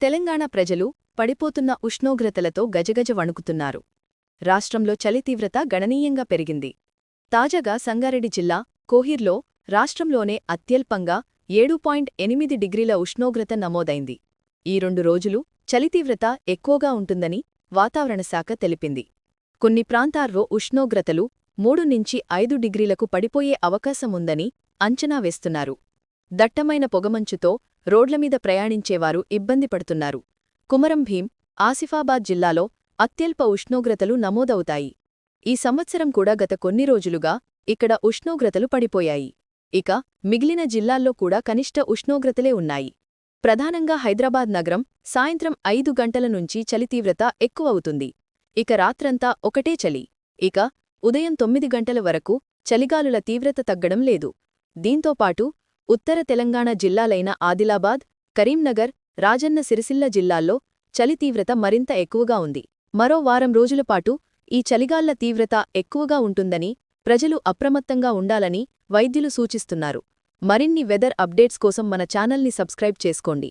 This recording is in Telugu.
తెలంగాణ ప్రజలు పడిపోతున్న ఉష్ణోగ్రతలతో గజగజ వణుకుతున్నారు. రాష్ట్రంలో చలి తీవ్రత గణనీయంగా పెరిగింది. తాజాగా సంగారెడ్డి జిల్లా కోహిర్లో రాష్ట్రంలోనే అత్యల్పంగా ఏడు పాయింట్ ఎనిమిది డిగ్రీల ఉష్ణోగ్రత నమోదైంది. ఈ రెండు రోజులు చలి తీవ్రత ఎక్కువగా ఉంటుందని వాతావరణ శాఖ తెలిపింది. కొన్ని ప్రాంతాల్లో ఉష్ణోగ్రతలు మూడు నుంచి ఐదు డిగ్రీలకు పడిపోయే అవకాశముందని అంచనా వేస్తున్నారు. దట్టమైన పొగమంచుతో రోడ్లమీద ప్రయాణించేవారు ఇబ్బంది పడుతున్నారు. కుమరం భీం ఆసిఫాబాద్ జిల్లాలో అత్యల్ప ఉష్ణోగ్రతలు నమోదవుతాయి. ఈ సంవత్సరం కూడా గత కొన్ని రోజులుగా ఇక్కడ ఉష్ణోగ్రతలు పడిపోయాయి. ఇక మిగిలిన జిల్లాల్లో కూడా కనిష్ట ఉష్ణోగ్రతలే ఉన్నాయి. ప్రధానంగా హైదరాబాద్ నగరం సాయంత్రం ఐదు గంటల నుంచి చలి తీవ్రత ఎక్కువవుతుంది. ఇక రాత్రంతా ఒకటే చలి. ఇక ఉదయం తొమ్మిది గంటల వరకు చలిగాలుల తీవ్రత తగ్గడం లేదు. దీంతోపాటు ఉత్తర తెలంగాణ జిల్లాలైన ఆదిలాబాద్ కరీంనగర్ రాజన్న సిరిసిల్ల జిల్లాల్లో చలి తీవ్రత మరింత ఎక్కువగా ఉంది. మరో వారం రోజులపాటు ఈ చలిగాళ్ళ తీవ్రత ఎక్కువగా ఉంటుందని ప్రజలు అప్రమత్తంగా ఉండాలని వైద్యులు సూచిస్తున్నారు. మరిన్ని వెదర్ అప్డేట్స్ కోసం మన ఛానల్ని సబ్స్క్రైబ్ చేసుకోండి.